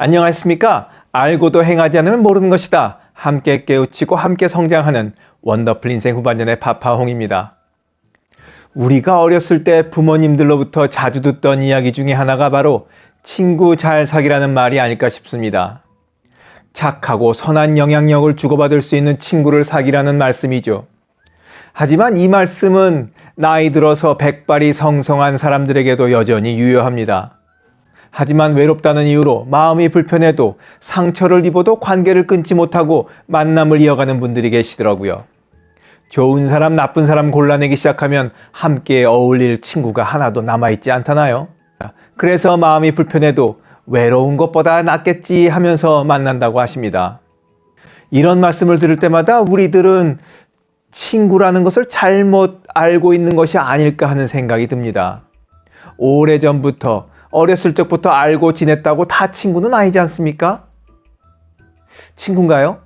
안녕하십니까? 알고도 행하지 않으면 모르는 것이다. 함께 깨우치고 함께 성장하는 원더풀 인생 후반전의 파파홍입니다. 우리가 어렸을 때 부모님들로부터 자주 듣던 이야기 중에 하나가 바로 친구 잘 사귀라는 말이 아닐까 싶습니다. 착하고 선한 영향력을 주고받을 수 있는 친구를 사귀라는 말씀이죠. 하지만 이 말씀은 나이 들어서 백발이 성성한 사람들에게도 여전히 유효합니다. 하지만 외롭다는 이유로 마음이 불편해도 상처를 입어도 관계를 끊지 못하고 만남을 이어가는 분들이 계시더라고요. 좋은 사람, 나쁜 사람 골라내기 시작하면 함께 어울릴 친구가 하나도 남아있지 않다나요? 그래서 마음이 불편해도 외로운 것보다 낫겠지 하면서 만난다고 하십니다. 이런 말씀을 들을 때마다 우리들은 친구라는 것을 잘못 알고 있는 것이 아닐까 하는 생각이 듭니다. 오래전부터 어렸을 적부터 알고 지냈다고 다 친구는 아니지 않습니까? 친구인가요?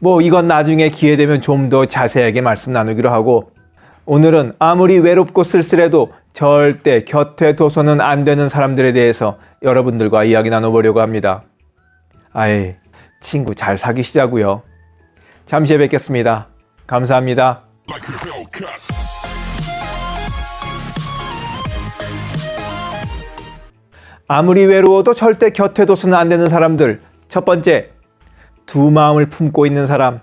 뭐 이건 나중에 기회 되면 좀 더 자세하게 말씀 나누기로 하고 오늘은 아무리 외롭고 쓸쓸해도 절대 곁에 둬서는 안 되는 사람들에 대해서 여러분들과 이야기 나눠보려고 합니다. 아이, 친구 잘 사귀시자고요. 잠시 뵙겠습니다. 감사합니다. 아무리 외로워도 절대 곁에 둬서는 안 되는 사람들. 첫 번째, 두 마음을 품고 있는 사람.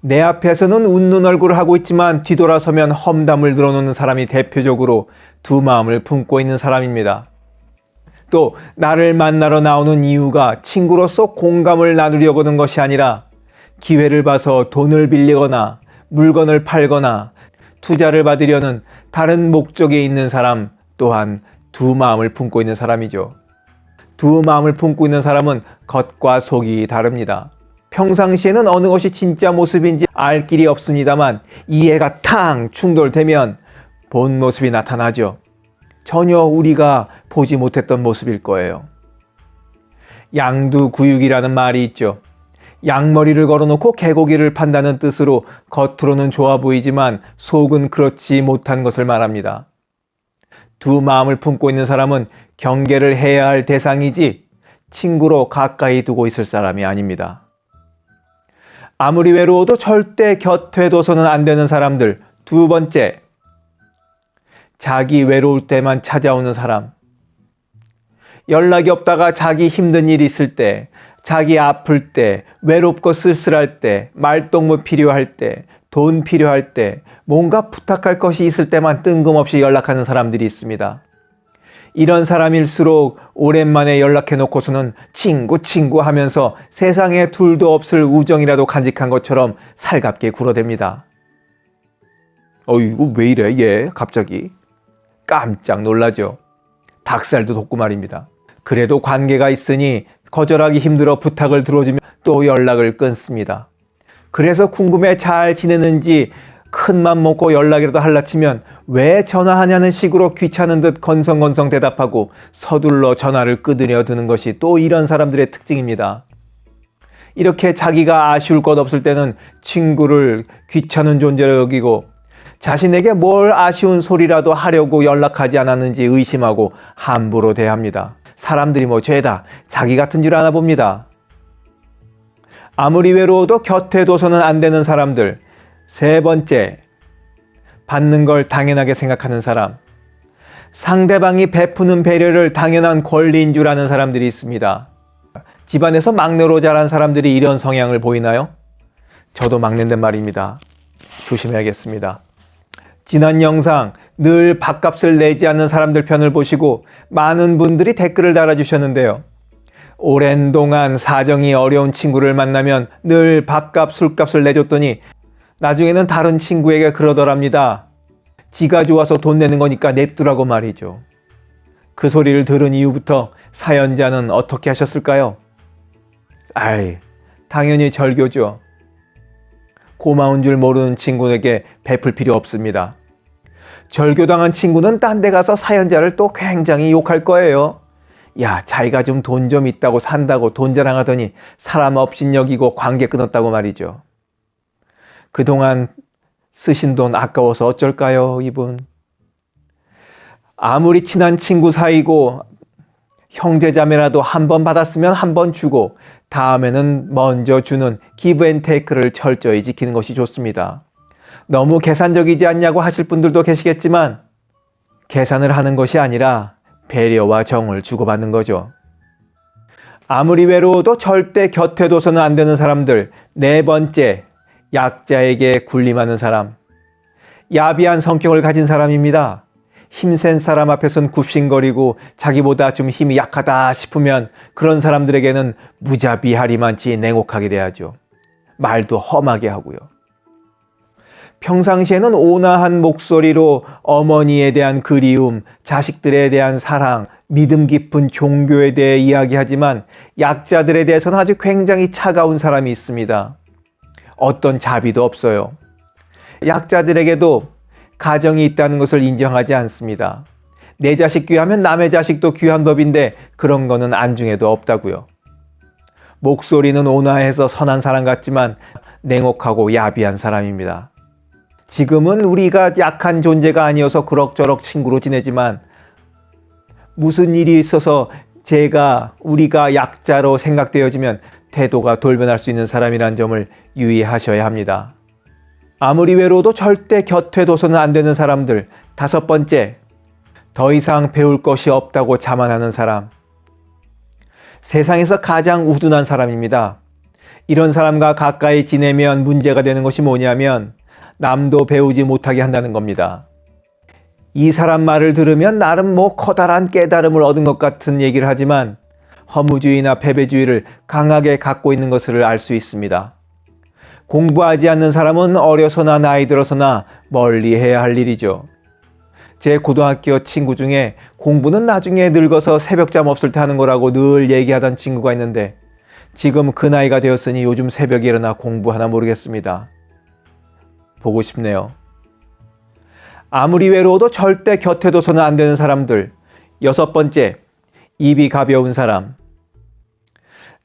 내 앞에서는 웃는 얼굴을 하고 있지만 뒤돌아서면 험담을 늘어놓는 사람이 대표적으로 두 마음을 품고 있는 사람입니다. 또 나를 만나러 나오는 이유가 친구로서 공감을 나누려고 하는 것이 아니라 기회를 봐서 돈을 빌리거나 물건을 팔거나 투자를 받으려는 다른 목적에 있는 사람 또한 두 마음을 품고 있는 사람이죠. 두 마음을 품고 있는 사람은 겉과 속이 다릅니다. 평상시에는 어느 것이 진짜 모습인지 알 길이 없습니다만 이해가 탕 충돌되면 본 모습이 나타나죠. 전혀 우리가 보지 못했던 모습일 거예요. 양두구육이라는 말이 있죠. 양머리를 걸어놓고 개고기를 판다는 뜻으로 겉으로는 좋아 보이지만 속은 그렇지 못한 것을 말합니다. 두 마음을 품고 있는 사람은 경계를 해야 할 대상이지 친구로 가까이 두고 있을 사람이 아닙니다. 아무리 외로워도 절대 곁에 둬서는 안 되는 사람들. 두 번째, 자기 외로울 때만 찾아오는 사람. 연락이 없다가 자기 힘든 일 있을 때, 자기 아플 때, 외롭고 쓸쓸할 때, 말동무 필요할 때, 돈 필요할 때, 뭔가 부탁할 것이 있을 때만 뜬금없이 연락하는 사람들이 있습니다. 이런 사람일수록 오랜만에 연락해 놓고서는 친구 친구 하면서 세상에 둘도 없을 우정이라도 간직한 것처럼 살갑게 굴어댑니다. 어, 이거 왜 이래, 얘, 갑자기. 깜짝 놀라죠. 닭살도 돋고 말입니다. 그래도 관계가 있으니 거절하기 힘들어 부탁을 들어주면 또 연락을 끊습니다. 그래서 궁금해 잘 지내는지 큰맘 먹고 연락이라도 할라치면 왜 전화하냐는 식으로 귀찮은 듯 건성건성 대답하고 서둘러 전화를 끄드려 드는 것이 또 이런 사람들의 특징입니다. 이렇게 자기가 아쉬울 것 없을 때는 친구를 귀찮은 존재로 여기고 자신에게 뭘 아쉬운 소리라도 하려고 연락하지 않았는지 의심하고 함부로 대합니다. 사람들이 뭐 죄다 자기 같은 줄 아나 봅니다. 아무리 외로워도 곁에 둬서는 안 되는 사람들. 세 번째, 받는 걸 당연하게 생각하는 사람. 상대방이 베푸는 배려를 당연한 권리인 줄 아는 사람들이 있습니다. 집안에서 막내로 자란 사람들이 이런 성향을 보이나요? 저도 막내인데 말입니다. 조심해야겠습니다. 지난 영상 늘 밥값을 내지 않는 사람들 편을 보시고 많은 분들이 댓글을 달아주셨는데요. 오랜 동안 사정이 어려운 친구를 만나면 늘 밥값, 술값을 내줬더니 나중에는 다른 친구에게 그러더랍니다. 지가 좋아서 돈 내는 거니까 냅두라고 말이죠. 그 소리를 들은 이후부터 사연자는 어떻게 하셨을까요? 아이, 당연히 절교죠. 고마운 줄 모르는 친구에게 베풀 필요 없습니다. 절교당한 친구는 딴 데 가서 사연자를 또 굉장히 욕할 거예요. 야, 자기가 좀돈좀 있다고 산다고 돈 자랑하더니 사람 없인 여기고 관계 끊었다고 말이죠. 그동안 쓰신 돈 아까워서 어쩔까요, 이분? 아무리 친한 친구 사이고 형제자매라도 한 번 받았으면 한 번 주고 다음에는 먼저 주는 기브앤테이크를 철저히 지키는 것이 좋습니다. 너무 계산적이지 않냐고 하실 분들도 계시겠지만 계산을 하는 것이 아니라 배려와 정을 주고받는 거죠. 아무리 외로워도 절대 곁에 둬서는 안 되는 사람들. 네 번째, 약자에게 군림하는 사람. 야비한 성격을 가진 사람입니다. 힘센 사람 앞에선 굽신거리고 자기보다 좀 힘이 약하다 싶으면 그런 사람들에게는 무자비하리만치 냉혹하게 대하죠. 말도 험하게 하고요. 평상시에는 온화한 목소리로 어머니에 대한 그리움, 자식들에 대한 사랑, 믿음 깊은 종교에 대해 이야기하지만 약자들에 대해서는 아주 굉장히 차가운 사람이 있습니다. 어떤 자비도 없어요. 약자들에게도 가정이 있다는 것을 인정하지 않습니다. 내 자식 귀하면 남의 자식도 귀한 법인데 그런 거는 안중에도 없다고요. 목소리는 온화해서 선한 사람 같지만 냉혹하고 야비한 사람입니다. 지금은 우리가 약한 존재가 아니어서 그럭저럭 친구로 지내지만 무슨 일이 있어서 제가 우리가 약자로 생각되어지면 태도가 돌변할 수 있는 사람이란 점을 유의하셔야 합니다. 아무리 외로워도 절대 곁에 둬서는 안 되는 사람들. 다섯 번째, 더 이상 배울 것이 없다고 자만하는 사람. 세상에서 가장 우둔한 사람입니다. 이런 사람과 가까이 지내면 문제가 되는 것이 뭐냐면 남도 배우지 못하게 한다는 겁니다. 이 사람 말을 들으면 나름 뭐 커다란 깨달음을 얻은 것 같은 얘기를 하지만 허무주의나 패배주의를 강하게 갖고 있는 것을 알 수 있습니다. 공부하지 않는 사람은 어려서나 나이 들어서나 멀리 해야 할 일이죠. 제 고등학교 친구 중에 공부는 나중에 늙어서 새벽잠 없을 때 하는 거라고 늘 얘기하던 친구가 있는데 지금 그 나이가 되었으니 요즘 새벽에 일어나 공부하나 모르겠습니다. 보고 싶네요. 아무리 외로워도 절대 곁에 둬서는 안 되는 사람들. 여섯 번째, 입이 가벼운 사람.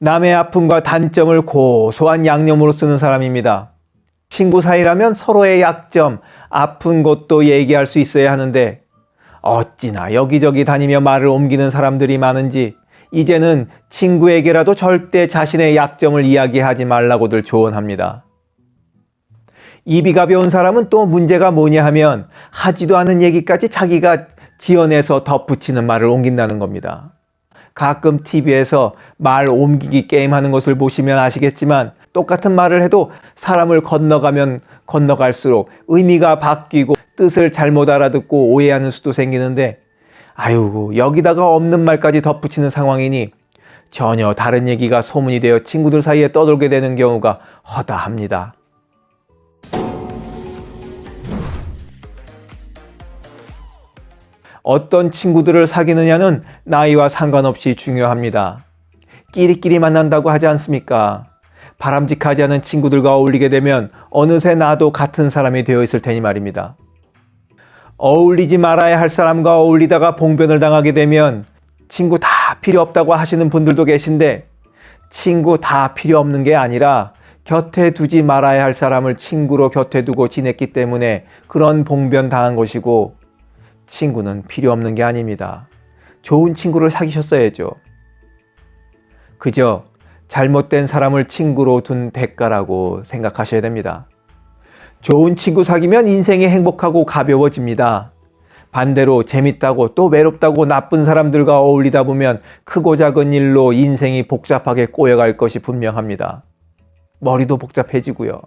남의 아픔과 단점을 고소한 양념으로 쓰는 사람입니다. 친구 사이라면 서로의 약점, 아픈 것도 얘기할 수 있어야 하는데 어찌나 여기저기 다니며 말을 옮기는 사람들이 많은지 이제는 친구에게라도 절대 자신의 약점을 이야기하지 말라고들 조언합니다. 입이 가벼운 사람은 또 문제가 뭐냐 하면 하지도 않은 얘기까지 자기가 지어내서 덧붙이는 말을 옮긴다는 겁니다. 가끔 TV에서 말 옮기기 게임 하는 것을 보시면 아시겠지만 똑같은 말을 해도 사람을 건너가면 건너갈수록 의미가 바뀌고 뜻을 잘못 알아듣고 오해하는 수도 생기는데 아유 여기다가 없는 말까지 덧붙이는 상황이니 전혀 다른 얘기가 소문이 되어 친구들 사이에 떠돌게 되는 경우가 허다합니다. 어떤 친구들을 사귀느냐는 나이와 상관없이 중요합니다. 끼리끼리 만난다고 하지 않습니까? 바람직하지 않은 친구들과 어울리게 되면 어느새 나도 같은 사람이 되어 있을 테니 말입니다. 어울리지 말아야 할 사람과 어울리다가 봉변을 당하게 되면 친구 다 필요 없다고 하시는 분들도 계신데 친구 다 필요 없는 게 아니라 곁에 두지 말아야 할 사람을 친구로 곁에 두고 지냈기 때문에 그런 봉변 당한 것이고 친구는 필요 없는 게 아닙니다. 좋은 친구를 사귀셨어야죠. 그저 잘못된 사람을 친구로 둔 대가라고 생각하셔야 됩니다. 좋은 친구 사귀면 인생이 행복하고 가벼워집니다. 반대로 재밌다고 또 외롭다고 나쁜 사람들과 어울리다 보면 크고 작은 일로 인생이 복잡하게 꼬여갈 것이 분명합니다. 머리도 복잡해지고요.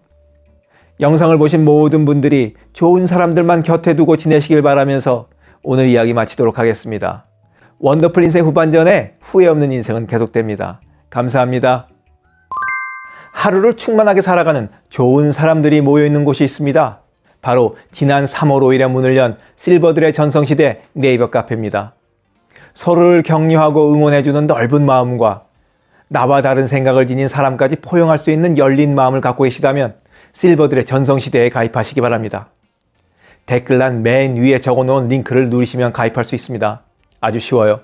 영상을 보신 모든 분들이 좋은 사람들만 곁에 두고 지내시길 바라면서 오늘 이야기 마치도록 하겠습니다. 원더풀 인생 후반전에 후회 없는 인생은 계속됩니다. 감사합니다. 하루를 충만하게 살아가는 좋은 사람들이 모여있는 곳이 있습니다. 바로 지난 3월 5일에 문을 연 실버들의 전성시대 네이버 카페입니다. 서로를 격려하고 응원해주는 넓은 마음과 나와 다른 생각을 지닌 사람까지 포용할 수 있는 열린 마음을 갖고 계시다면 실버들의 전성시대에 가입하시기 바랍니다. 댓글란 맨 위에 적어놓은 링크를 누르시면 가입할 수 있습니다. 아주 쉬워요.